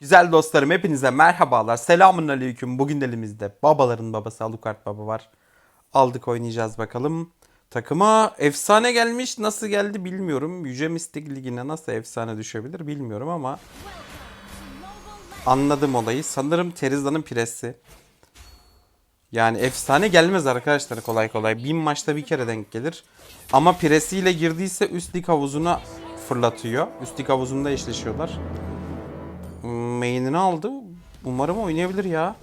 Güzel dostlarım hepinize merhabalar. Selamun aleyküm. Bugün elimizde babaların babası Alucard baba var. Aldık oynayacağız bakalım. Takıma efsane gelmiş. Nasıl geldi bilmiyorum. Yüce Mistik Ligi'ne nasıl efsane düşebilir bilmiyorum ama anladım olayı. Sanırım Teriza'nın presi. Yani efsane gelmez arkadaşlar kolay kolay. Bin maçta bir kere denk gelir. Ama presiyle girdiyse üst lig havuzuna fırlatıyor. Üst lig havuzunda eşleşiyorlar. Main'ini aldı. Umarım oynayabilir ya.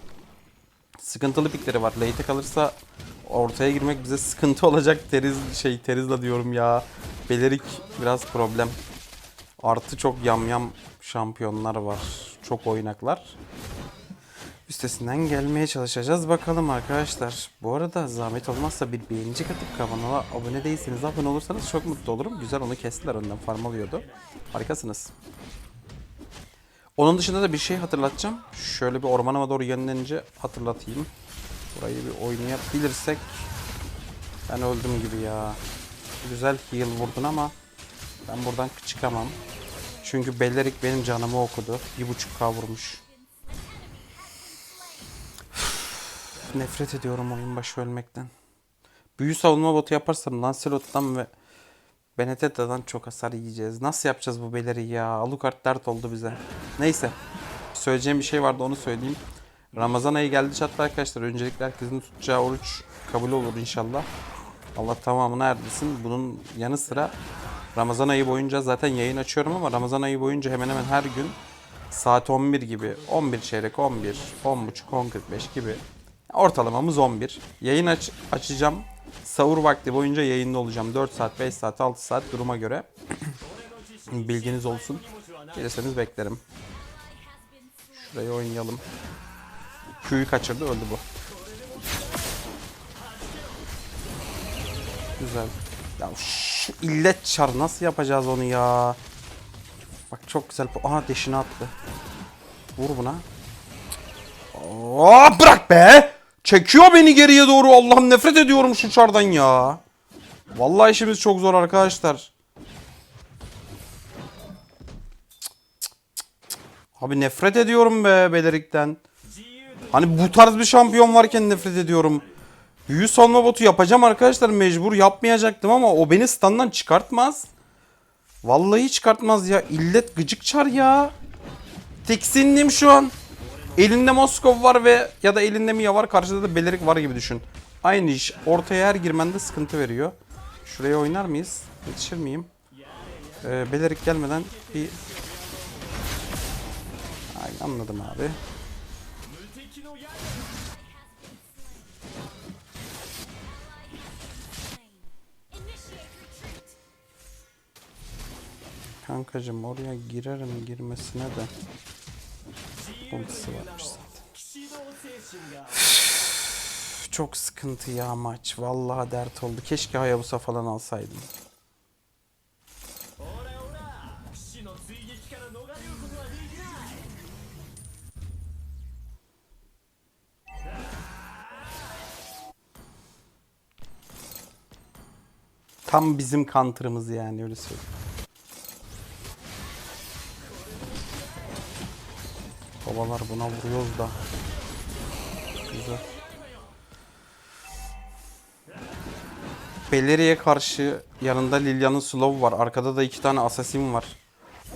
Sıkıntılı pikleri var. Late'e kalırsa ortaya girmek bize sıkıntı olacak. Teriz şey Terizla diyorum ya. Belerik biraz problem. Artı çok yamyam şampiyonlar var. Çok oynaklar. Üstesinden gelmeye çalışacağız bakalım arkadaşlar. Bu arada zahmet olmazsa bir beğenici katıp kanala abone değilseniz abone olursanız çok mutlu olurum. Güzel onu kestiler önden farm alıyordu. Harikasınız. Onun dışında da bir şey hatırlatacağım. Şöyle bir ormanıma doğru yönlenince hatırlatayım. Burayı bir oynayabilirsek ben öldüm gibi ya. Güzel heal vurdun ama ben buradan çıkamam. Çünkü Bellerik benim canımı okudu. 1.5k vurmuş. Nefret ediyorum oyun başı ölmekten. Büyü savunma botu yaparsam Lancelot'tan ve Benetetta'dan çok hasar yiyeceğiz. Nasıl yapacağız bu beleri ya? Alucard dert oldu bize. Neyse. Söyleyeceğim bir şey vardı onu söyleyeyim. Ramazan ayı geldi çattı arkadaşlar. Öncelikle herkesin tutacağı oruç kabul olur inşallah. Allah tamamını erdirsin. Bunun yanı sıra Ramazan ayı boyunca zaten yayın açıyorum ama Ramazan ayı boyunca hemen hemen her gün saat 11 gibi 11 çeyrek 11 10 buçuk 10 45 gibi ortalamamız 11. Yayın aç açacağım. Sahur vakti boyunca yayında olacağım. 4 saat, 5 saat, 6 saat duruma göre. Bilginiz olsun. Gelirseniz beklerim. Şurayı oynayalım. Q'yu kaçırdı öldü bu. Güzel. Ya şu illet çar nasıl yapacağız onu ya? Bak çok güzel. Aha deşini attı. Vur buna. Aa, bırak be! Çekiyor beni geriye doğru. Allah'ım nefret ediyorum şu çardan ya. Vallahi işimiz çok zor arkadaşlar. Abi nefret ediyorum be Belerik'ten. Hani bu tarz bir şampiyon varken nefret ediyorum. Büyü salma botu yapacağım arkadaşlar mecbur yapmayacaktım ama o beni standdan çıkartmaz. Vallahi çıkartmaz ya. İllet gıcık çar ya. Tiksindim şu an. Elinde Moskov var ve ya da elinde Mia var karşıda da Belerik var gibi düşün. Aynı iş. Ortaya her girmende sıkıntı veriyor. Şuraya oynar mıyız? Yetişir miyim? Ee, Belerik gelmeden bir... Ay, anladım abi. Kankacım oraya girerim girmesine de ultisi varmış zaten. Çok sıkıntı ya maç. Vallahi dert oldu. Keşke Hayabusa falan alsaydım. Tam bizim counter'ımız yani öyle söyleyeyim. Babalar buna vuruyoruz da. Güzel. Beleri'ye karşı yanında Lilian'ın slow var. Arkada da iki tane assassin var.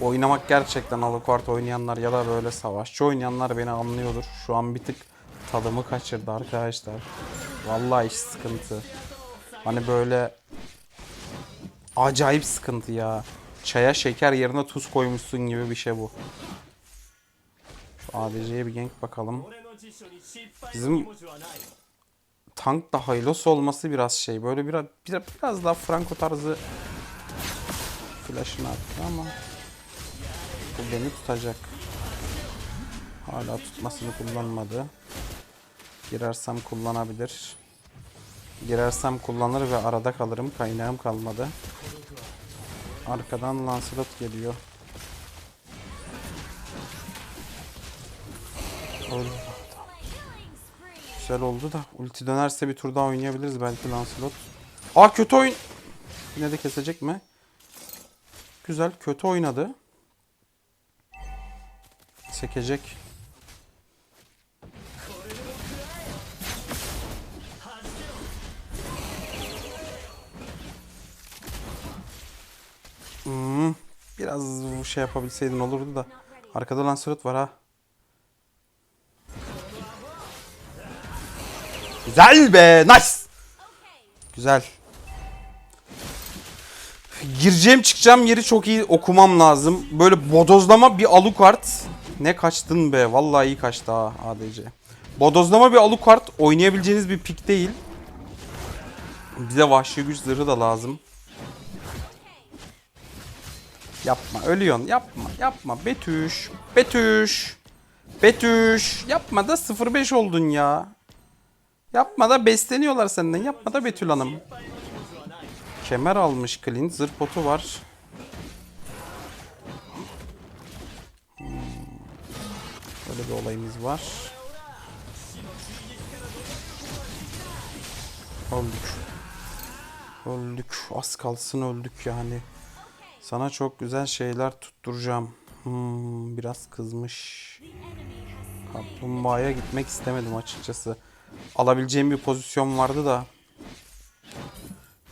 Oynamak gerçekten Alucard oynayanlar ya da böyle savaşçı oynayanlar beni anlıyordur. Şu an bir tık tadımı kaçırdı arkadaşlar. Vallahi iş sıkıntı. Hani böyle acayip sıkıntı ya. Çaya şeker yerine tuz koymuşsun gibi bir şey bu. ADC'ye bir gank bakalım. Bizim tank da haylos olması biraz şey. Böyle biraz, biraz, biraz daha Franco tarzı flash'ını attı ama bu beni tutacak. Hala tutmasını kullanmadı. Girersem kullanabilir. Girersem kullanır ve arada kalırım. Kaynağım kalmadı. Arkadan Lancelot geliyor. Öldü. Güzel oldu da ulti dönerse bir tur daha oynayabiliriz belki Lancelot. Aa kötü oyun. Yine de kesecek mi? Güzel kötü oynadı. sekecek. Hmm, biraz şey yapabilseydin olurdu da. Arkada Lancelot var ha. Güzel be. Nice. Güzel. Gireceğim çıkacağım yeri çok iyi okumam lazım. Böyle bodozlama bir Alucard. Ne kaçtın be. Vallahi iyi kaçtı ha ADC. Bodozlama bir Alucard oynayabileceğiniz bir pik değil. Bize vahşi güç zırhı da lazım. Yapma ölüyorsun yapma yapma Betüş Betüş Betüş yapma da 05 oldun ya. Yapma da besleniyorlar senden yapma da Betül Hanım. Kemer almış Clint zırh potu var. Hmm. Böyle bir olayımız var. Öldük. Öldük. Az kalsın öldük yani. Sana çok güzel şeyler tutturacağım. Hmm, biraz kızmış. Kaplumbağaya gitmek istemedim açıkçası alabileceğim bir pozisyon vardı da.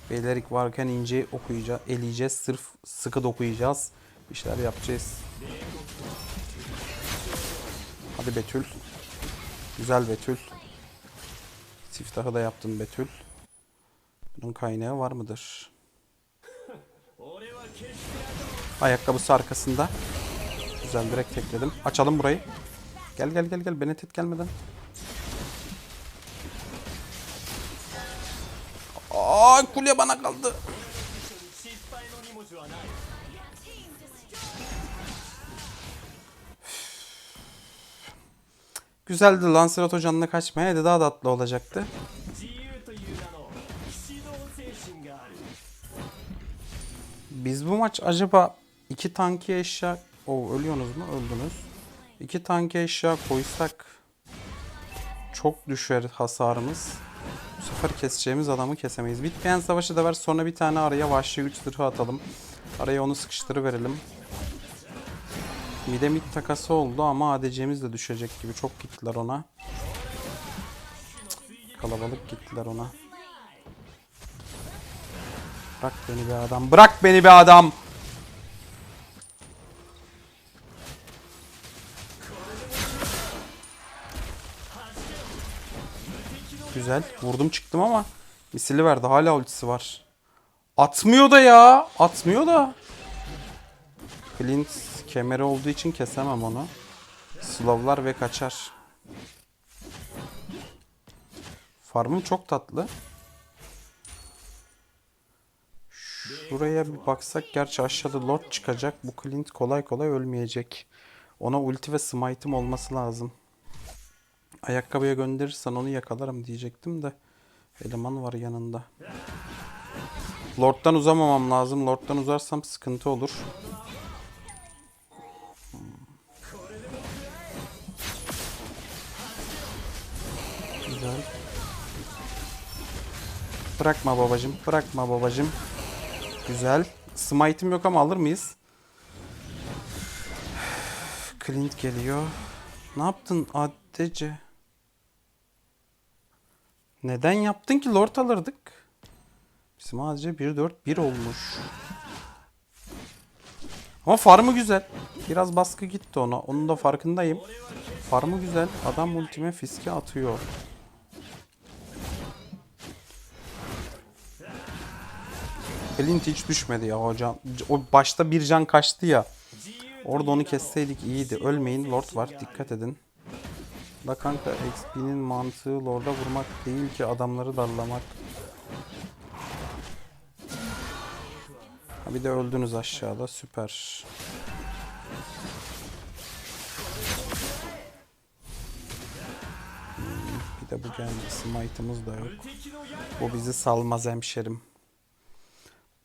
Belerik varken ince okuyacağız, eleyeceğiz. Sırf sıkı dokuyacağız. Bir yapacağız. Hadi Betül. Güzel Betül. Siftahı da yaptın Betül. Bunun kaynağı var mıdır? Ayakkabısı arkasında. Güzel direkt tekledim. Açalım burayı. Gel gel gel gel. Benetet gelmeden. Aa kule bana kaldı. Güzeldi Lancelot hocanla kaçmaya da daha tatlı olacaktı. Biz bu maç acaba iki tanki eşya... O ölüyorsunuz mu? Öldünüz. İki tanki eşya koysak çok düşer hasarımız. Bu sefer keseceğimiz adamı kesemeyiz. Bitmeyen savaşı da ver sonra bir tane araya vahşi güç zırhı atalım. Araya onu sıkıştırıverelim. Mide mid takası oldu ama ADC'miz de düşecek gibi. Çok gittiler ona. Cık, Kalabalık gittiler ona. Bırak beni be adam. Bırak beni be adam. Güzel. Vurdum çıktım ama misili verdi. Hala ultisi var. Atmıyor da ya. Atmıyor da. Clint kemeri olduğu için kesemem onu. Slovlar ve kaçar. Farmım çok tatlı. Şuraya bir baksak gerçi aşağıda Lord çıkacak. Bu Clint kolay kolay ölmeyecek. Ona ulti ve smite'ım olması lazım. Ayakkabıya gönderirsen onu yakalarım diyecektim de. Eleman var yanında. Lord'dan uzamamam lazım. Lord'dan uzarsam sıkıntı olur. Güzel. Bırakma babacım. Bırakma babacım. Güzel. Smite'im yok ama alır mıyız? Clint geliyor. Ne yaptın ADC? Neden yaptın ki Lord alırdık? Bizim ADC 1-4-1 olmuş. Ama farmı güzel. Biraz baskı gitti ona. Onun da farkındayım. Farmı güzel. Adam ultime fiske atıyor. Clint hiç düşmedi ya hocam. O başta bir can kaçtı ya. Orada onu kesseydik iyiydi. Ölmeyin. Lord var. Dikkat edin. La kanka XP'nin mantığı lorda vurmak değil ki adamları darlamak. Ha bir de öldünüz aşağıda süper. Hmm, bir de bu geldi smite'ımız da yok. Bu bizi salmaz hemşerim.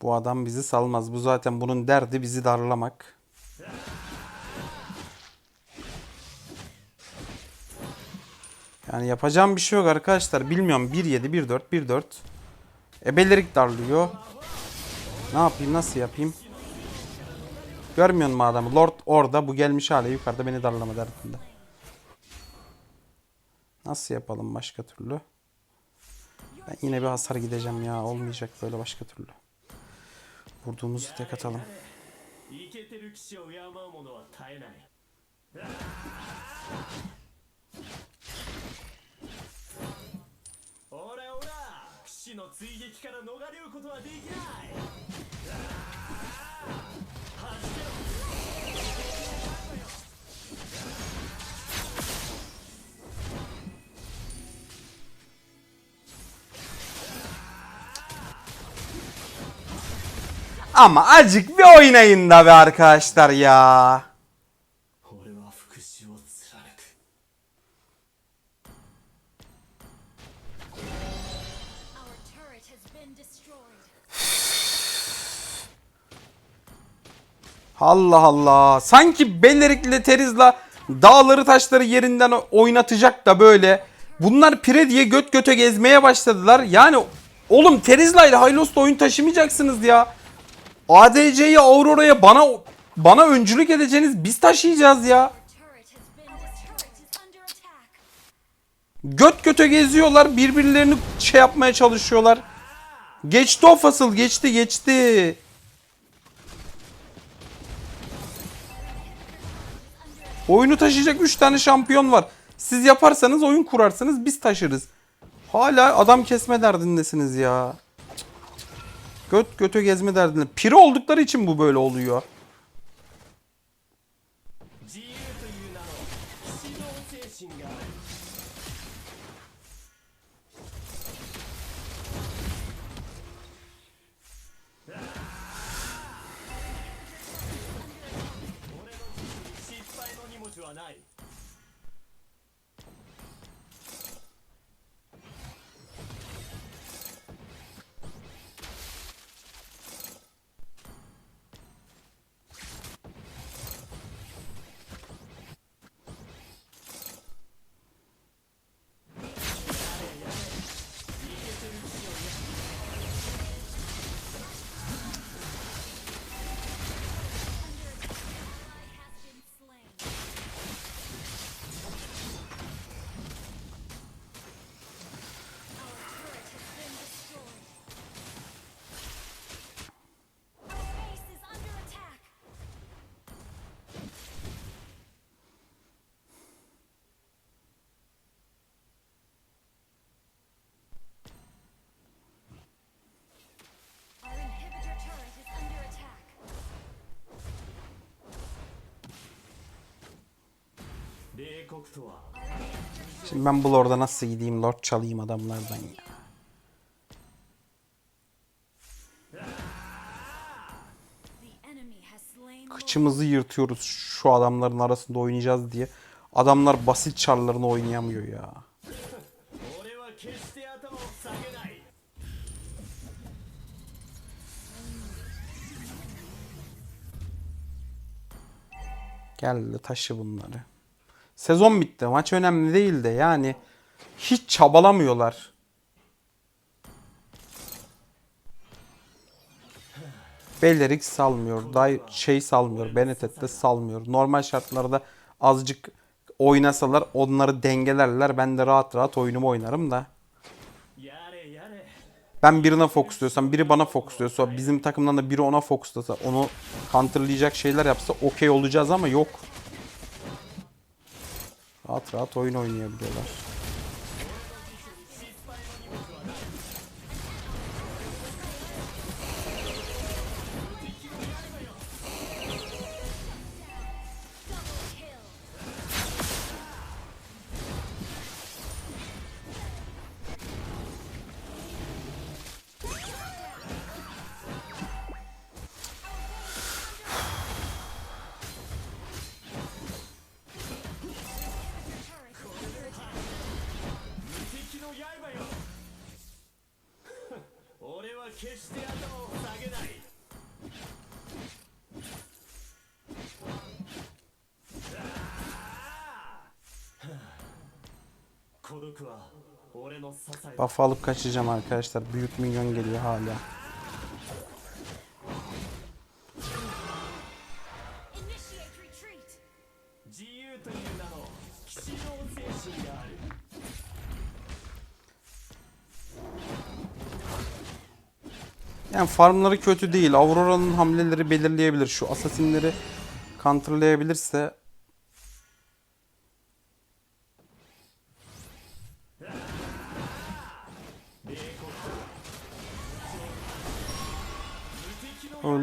Bu adam bizi salmaz. Bu zaten bunun derdi bizi darlamak. Yani yapacağım bir şey yok arkadaşlar. Bilmiyorum 1-7, 1-4, 1-4. Ebelerik darlıyor. Ne yapayım, nasıl yapayım? Görmüyor musun adamı? Lord orada bu gelmiş hala yukarıda beni darlama derdinde. Nasıl yapalım başka türlü? Ben yine bir hasar gideceğim ya. Olmayacak böyle başka türlü. Vurduğumuzu tek atalım. 士の追撃から逃れることはできない「Ama acık bir oynayın da be arkadaşlar ya. Allah Allah. Sanki Bellerik'le Teriz'la dağları taşları yerinden oynatacak da böyle. Bunlar pire diye göt göte gezmeye başladılar. Yani oğlum Terizla ile Hylos'ta oyun taşımayacaksınız ya. ADC'ye Aurora'ya bana bana öncülük edeceğiniz biz taşıyacağız ya. Göt göte geziyorlar birbirlerini şey yapmaya çalışıyorlar. Geçti o fasıl geçti geçti. Oyunu taşıyacak 3 tane şampiyon var. Siz yaparsanız oyun kurarsınız biz taşırız. Hala adam kesme derdindesiniz ya. Göt göte gezme derdinde. Piri oldukları için bu böyle oluyor. Şimdi ben bu lorda nasıl gideyim lord çalayım adamlardan ya. Kıçımızı yırtıyoruz şu adamların arasında oynayacağız diye. Adamlar basit çarlarını oynayamıyor ya. Gel taşı bunları. Sezon bitti. Maç önemli değil de yani hiç çabalamıyorlar. Bellerik salmıyor. Day şey salmıyor. Benetet de salmıyor. Normal şartlarda azıcık oynasalar onları dengelerler. Ben de rahat rahat oyunumu oynarım da. Ben birine fokusluyorsam, biri bana fokusluyorsa, bizim takımdan da biri ona fokuslasa, onu counterlayacak şeyler yapsa okey olacağız ama yok. Rahat rahat oyun oynayabiliyorlar. Buff alıp kaçacağım arkadaşlar. Büyük minyon geliyor hala. Yani farmları kötü değil. Aurora'nın hamleleri belirleyebilir. Şu asasinleri kontrolleyebilirse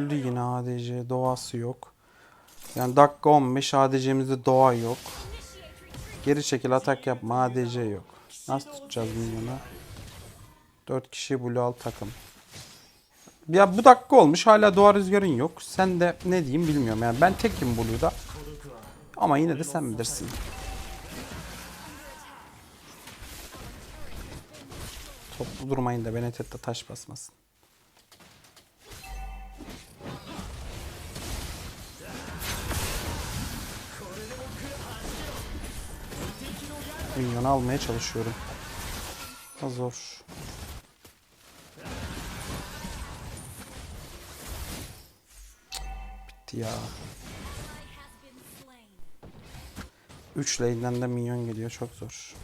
Öldü yine ADC. Doğası yok. Yani dakika 15 ADC'mizde doğa yok. Geri çekil atak yapma ADC yok. Nasıl tutacağız minyonu? 4 kişi blue al takım. Ya bu dakika olmuş hala doğa rüzgarın yok. Sen de ne diyeyim bilmiyorum yani ben tekim blue'da. Ama yine de sen bilirsin. Toplu durmayın da Benedetta taş basmasın. Minyonu almaya çalışıyorum. O zor. Bitti ya. has been slain. 3 lane'den de minyon geliyor çok zor.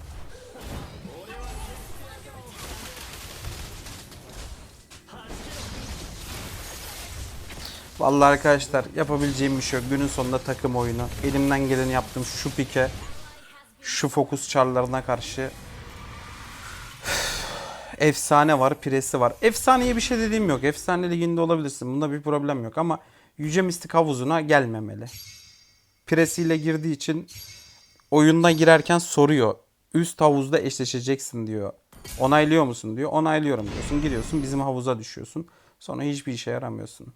Vallahi arkadaşlar yapabileceğim bir şey yok. Günün sonunda takım oyunu. Elimden geleni yaptım şu pike. Şu fokus çarlarına karşı. Efsane var, piresi var. Efsaneye bir şey dediğim yok. Efsane liginde olabilirsin. Bunda bir problem yok ama Yüce Mistik havuzuna gelmemeli. Piresiyle girdiği için oyunda girerken soruyor. Üst havuzda eşleşeceksin diyor. Onaylıyor musun diyor. Onaylıyorum diyorsun. Giriyorsun bizim havuza düşüyorsun. Sonra hiçbir işe yaramıyorsun.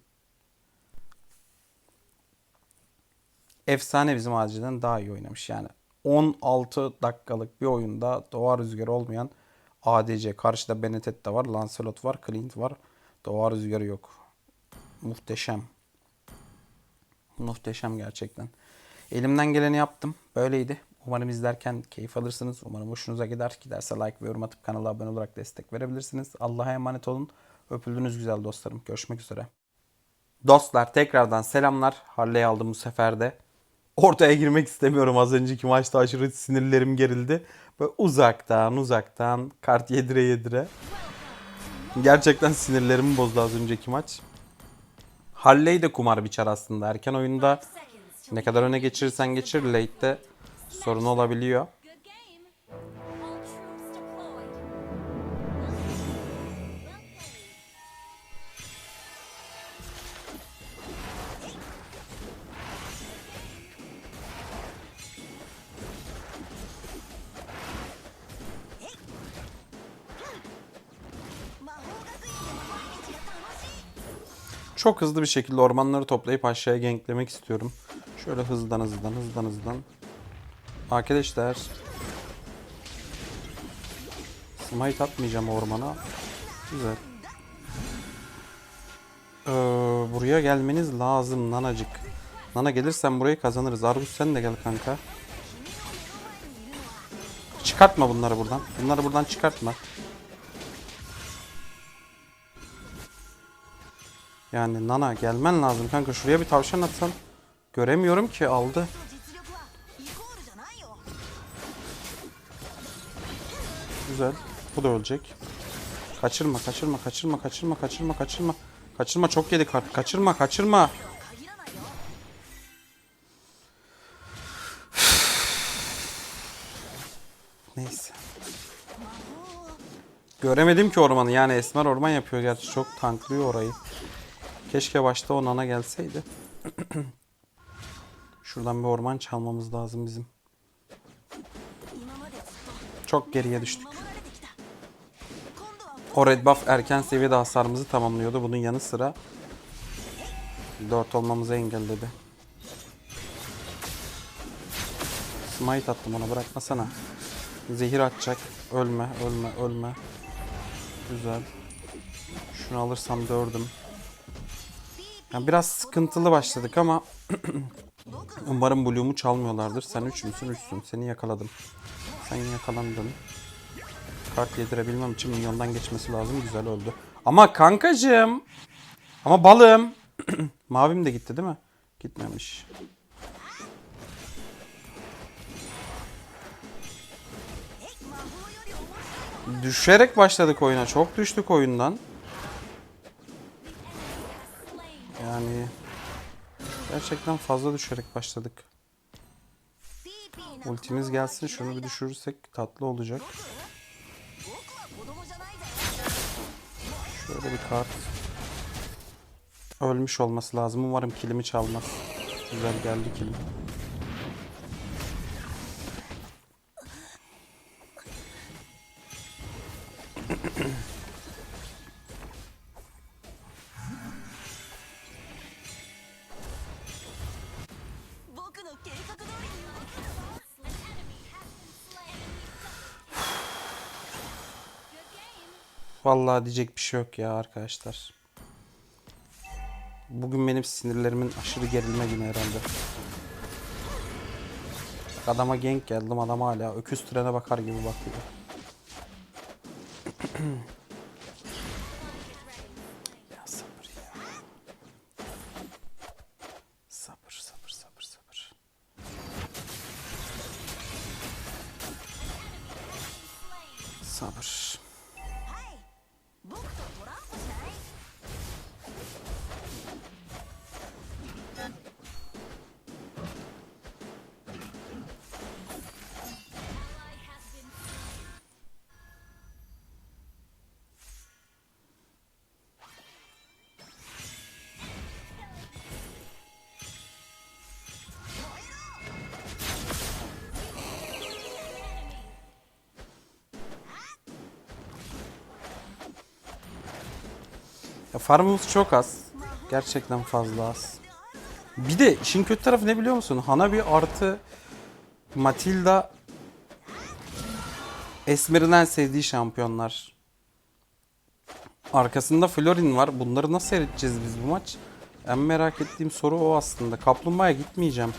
Efsane bizim ADC'den daha iyi oynamış yani. 16 dakikalık bir oyunda doğa rüzgarı olmayan ADC. Karşıda Benedetta var, Lancelot var, Clint var. Doğa rüzgarı yok. Muhteşem. Muhteşem gerçekten. Elimden geleni yaptım. Böyleydi. Umarım izlerken keyif alırsınız. Umarım hoşunuza gider. Giderse like ve yorum atıp kanala abone olarak destek verebilirsiniz. Allah'a emanet olun. Öpüldünüz güzel dostlarım. Görüşmek üzere. Dostlar tekrardan selamlar. Harley'i aldım bu sefer de. Ortaya girmek istemiyorum. Az önceki maçta aşırı sinirlerim gerildi. Böyle uzaktan uzaktan kart yedire yedire. Gerçekten sinirlerimi bozdu az önceki maç. Harley de kumar biçer aslında. Erken oyunda ne kadar öne geçirirsen geçir late'de sorun olabiliyor. Çok hızlı bir şekilde ormanları toplayıp aşağıya ganklemek istiyorum. Şöyle hızdan hızdan hızdan hızdan. Arkadaşlar. Smite atmayacağım ormana. Güzel. Ee, buraya gelmeniz lazım nanacık. Nana gelirsen burayı kazanırız. Argus sen de gel kanka. Çıkartma bunları buradan. Bunları buradan çıkartma. Yani Nana gelmen lazım kanka. Şuraya bir tavşan atsan. Göremiyorum ki aldı. Güzel. Bu da ölecek. Kaçırma, kaçırma, kaçırma, kaçırma, kaçırma, kaçırma. Kaçırma çok yedik artık. Kaçırma, kaçırma. Neyse. Göremedim ki ormanı. Yani Esmer orman yapıyor gerçi. Çok tanklıyor orayı. Keşke başta o nana gelseydi. Şuradan bir orman çalmamız lazım bizim. Çok geriye düştük. O red buff erken seviyede hasarımızı tamamlıyordu. Bunun yanı sıra 4 olmamızı engelledi. Smite attım ona bırakmasana. Zehir atacak. Ölme, ölme, ölme. Güzel. Şunu alırsam dördüm. Yani biraz sıkıntılı başladık ama umarım Blue'umu çalmıyorlardır. Sen 3 müsün? 3'sün. Seni yakaladım. Sen yakalandın. Kart yedirebilmem için milyondan geçmesi lazım. Güzel öldü. Ama kankacığım. Ama balım. Mavim de gitti değil mi? Gitmemiş. Düşerek başladık oyuna. Çok düştük oyundan. Yani gerçekten fazla düşerek başladık. Ultimiz gelsin şunu bir düşürürsek tatlı olacak. Şöyle bir kart. Ölmüş olması lazım. Umarım kilimi çalmaz. Güzel geldi kilim. Vallahi diyecek bir şey yok ya arkadaşlar. Bugün benim sinirlerimin aşırı gerilme günü herhalde. Bak Adama gank geldim adam hala öküz trene bakar gibi bakıyor. ya sabır ya. Sabır sabır sabır sabır. Sabır. Farmımız çok az. Gerçekten fazla az. Bir de işin kötü tarafı ne biliyor musun? Hanabi artı Matilda Esmer'in en sevdiği şampiyonlar. Arkasında Florin var. Bunları nasıl seyredeceğiz biz bu maç? En merak ettiğim soru o aslında. Kaplumbağa'ya gitmeyeceğim.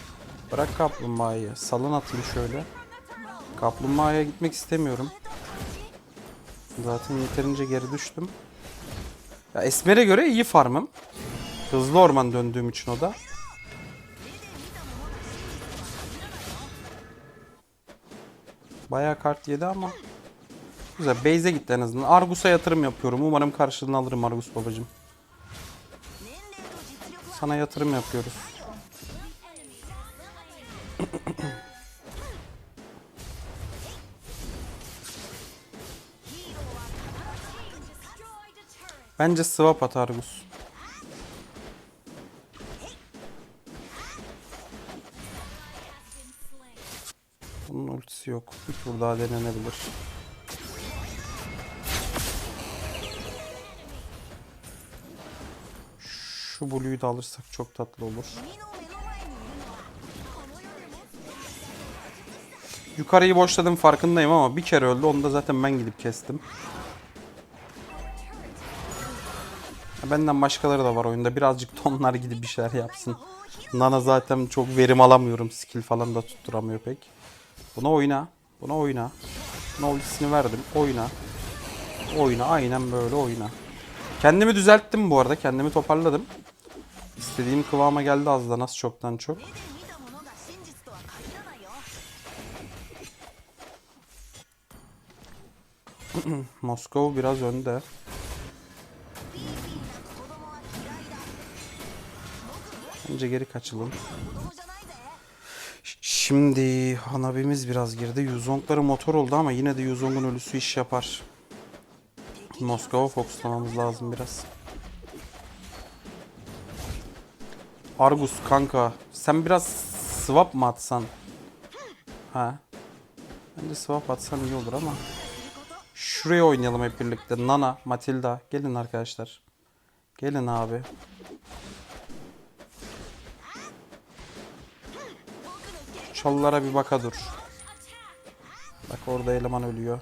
Bırak kaplumbağayı. Salın atayım şöyle. Kaplumbağa'ya gitmek istemiyorum. Zaten yeterince geri düştüm. Ya Esmer'e göre iyi farmım. Hızlı orman döndüğüm için o da. Bayağı kart yedi ama. Güzel. Base'e gitti en azından. Argus'a yatırım yapıyorum. Umarım karşılığını alırım Argus babacım. Sana yatırım yapıyoruz. Bence swap at Argus. Bunun ultisi yok. Bir tur daha denenebilir. Şu blue'yu da alırsak çok tatlı olur. Yukarıyı boşladım farkındayım ama bir kere öldü. Onu da zaten ben gidip kestim. benden başkaları da var oyunda. Birazcık da onlar gidip bir şeyler yapsın. Nana zaten çok verim alamıyorum. Skill falan da tutturamıyor pek. Buna oyna. Buna oyna. Knowledge'sini verdim. Oyna. Oyna. Aynen böyle oyna. Kendimi düzelttim bu arada. Kendimi toparladım. İstediğim kıvama geldi az da nasıl çoktan çok. Moskova biraz önde. Önce geri kaçalım. Şimdi Hanabi'miz biraz girdi. Yuzongları motor oldu ama yine de Yuzong'un ölüsü iş yapar. Moskova fokuslamamız lazım biraz. Argus kanka sen biraz swap mı atsan? Ha. Bence swap atsan iyi olur ama. Şuraya oynayalım hep birlikte. Nana, Matilda gelin arkadaşlar. Gelin abi. Çalılara bir baka dur. Bak orada eleman ölüyor.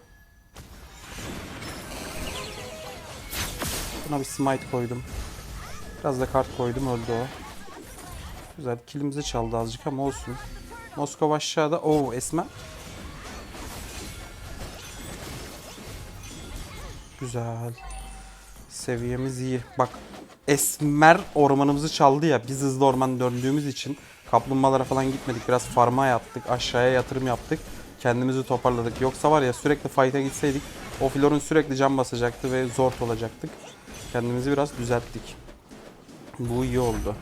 Buna bir smite koydum. Biraz da kart koydum öldü o. Güzel kilimizi çaldı azıcık ama olsun. Moskova aşağıda. Oo Esmer. Güzel. Seviyemiz iyi. Bak Esmer ormanımızı çaldı ya. Biz hızlı orman döndüğümüz için kaplumbağalara falan gitmedik. Biraz farma yaptık. Aşağıya yatırım yaptık. Kendimizi toparladık. Yoksa var ya sürekli fight'a gitseydik o Flor'un sürekli can basacaktı ve zor olacaktık. Kendimizi biraz düzelttik. Bu iyi oldu.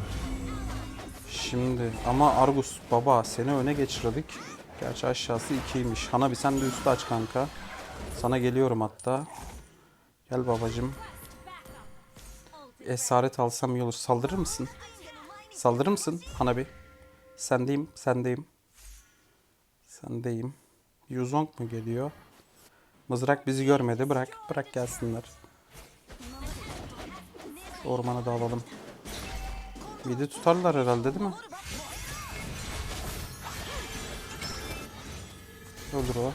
Şimdi ama Argus baba seni öne geçirdik. Gerçi aşağısı 2'ymiş. Hanabi sen de üstü aç kanka. Sana geliyorum hatta. Gel babacım. Esaret alsam iyi olur. Saldırır mısın? Saldırır mısın Hanabi? Sendeyim, sendeyim. Sendeyim. Yuzong mu geliyor? Mızrak bizi görmedi. Bırak, bırak gelsinler. Şu ormanı da alalım. Midi tutarlar herhalde değil mi? Olur o.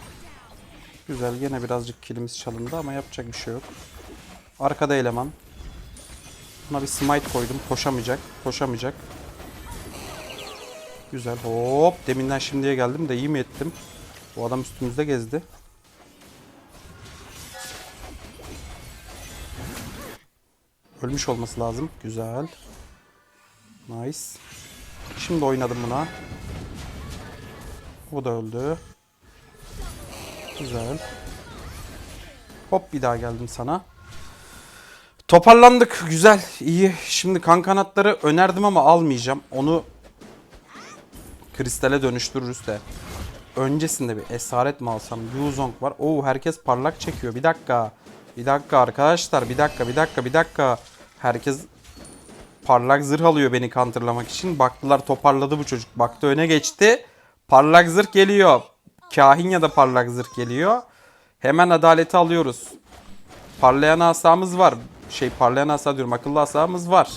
Güzel yine birazcık kilimiz çalındı ama yapacak bir şey yok. Arkada eleman. Buna bir smite koydum. Koşamayacak. Koşamayacak. Güzel. Hop. Deminden şimdiye geldim de iyi mi ettim? Bu adam üstümüzde gezdi. Ölmüş olması lazım. Güzel. Nice. Şimdi oynadım buna. O da öldü. Güzel. Hop bir daha geldim sana. Toparlandık. Güzel. iyi. Şimdi kan kanatları önerdim ama almayacağım. Onu kristale dönüştürürüz de. Öncesinde bir esaret mi alsam? Yuzong var. Oo herkes parlak çekiyor. Bir dakika. Bir dakika arkadaşlar. Bir dakika, bir dakika, bir dakika. Herkes parlak zırh alıyor beni counterlamak için. Baktılar toparladı bu çocuk. Baktı öne geçti. Parlak zırh geliyor. Kahin ya da parlak zırh geliyor. Hemen adaleti alıyoruz. Parlayan asamız var. Şey parlayan asa diyorum. Akıllı asamız var.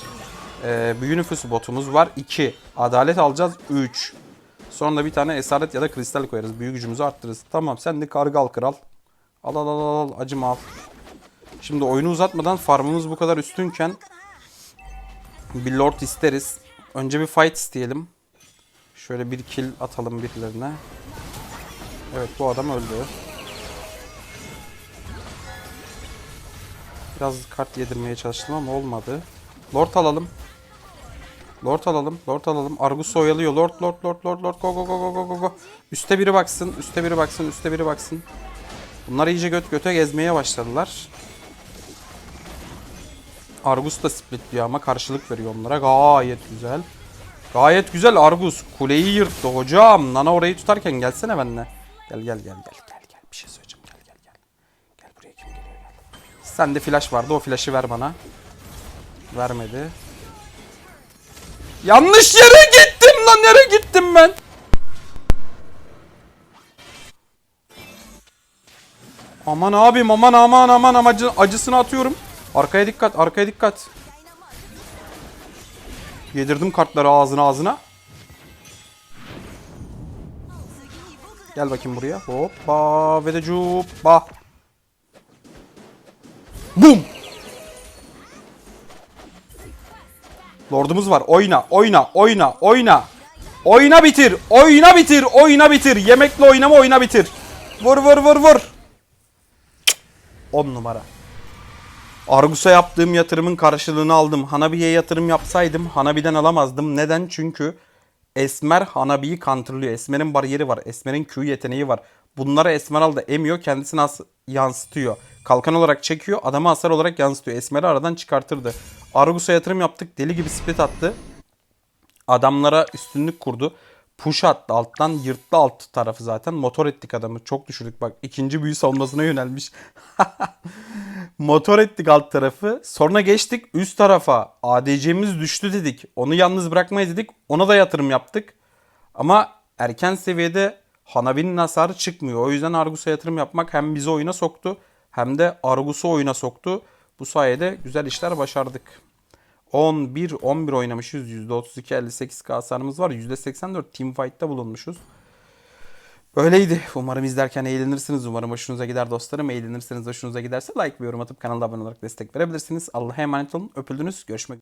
Ee, büyü nüfusu botumuz var. 2. Adalet alacağız. 3. Sonra bir tane esaret ya da kristal koyarız. Büyü gücümüzü arttırırız. Tamam sen de karga al kral. Al al al al. al. Acıma al. Şimdi oyunu uzatmadan farmımız bu kadar üstünken bir lord isteriz. Önce bir fight isteyelim. Şöyle bir kill atalım birilerine. Evet bu adam öldü. Biraz kart yedirmeye çalıştım ama olmadı. Lord alalım. Lord alalım. Lord alalım. Argus oyalıyor. Lord Lord Lord Lord Lord go go go go go go go. Üste biri baksın. Üste biri baksın. Üste biri baksın. Bunlar iyice göt göte gezmeye başladılar. Argus da splitliyor ama karşılık veriyor onlara. Gayet güzel. Gayet güzel Argus. Kuleyi yırttı hocam. Nana orayı tutarken gelsene benimle. Gel gel gel gel gel gel. Bir şey söyleyeceğim. Gel gel gel. Gel buraya kim geliyor gel. Sende flash vardı. O flash'ı ver bana. Vermedi. Yanlış yere gittim lan. Nereye gittim ben? Aman abim aman aman aman amacı, acısını atıyorum. Arkaya dikkat arkaya dikkat. Yedirdim kartları ağzına ağzına. Gel bakayım buraya. Hoppa ve de cuppa. Bum. Lordumuz var. Oyna, oyna, oyna, oyna. Oyna bitir, oyna bitir, oyna bitir. Yemekle oynama, oyna bitir. Vur vur vur vur. 10 numara. Argus'a yaptığım yatırımın karşılığını aldım. Hanabi'ye yatırım yapsaydım Hanabi'den alamazdım. Neden? Çünkü Esmer Hanabi'yi counterlıyor. Esmer'in bariyeri var. Esmer'in Q yeteneği var. Bunlara Esmeralda emiyor. Kendisini yansıtıyor. Kalkan olarak çekiyor. Adamı hasar olarak yansıtıyor. Esmer'i aradan çıkartırdı. Argus'a yatırım yaptık. Deli gibi split attı. Adamlara üstünlük kurdu. Push attı alttan yırttı alt tarafı zaten. Motor ettik adamı. Çok düşürdük bak. ikinci büyü savunmasına yönelmiş. Motor ettik alt tarafı. Sonra geçtik üst tarafa. ADC'miz düştü dedik. Onu yalnız bırakmayız dedik. Ona da yatırım yaptık. Ama erken seviyede Hanabi'nin hasarı çıkmıyor. O yüzden Argus'a yatırım yapmak hem bizi oyuna soktu hem de Argus'u oyuna soktu. Bu sayede güzel işler başardık. 11 11 oynamışız. %32 58 hasarımız var. %84 teamfight'ta bulunmuşuz. Öyleydi. Umarım izlerken eğlenirsiniz. Umarım hoşunuza gider dostlarım. Eğlenirseniz hoşunuza giderse like ve yorum atıp kanala abone olarak destek verebilirsiniz. Allah'a emanet olun. Öpüldünüz. Görüşmek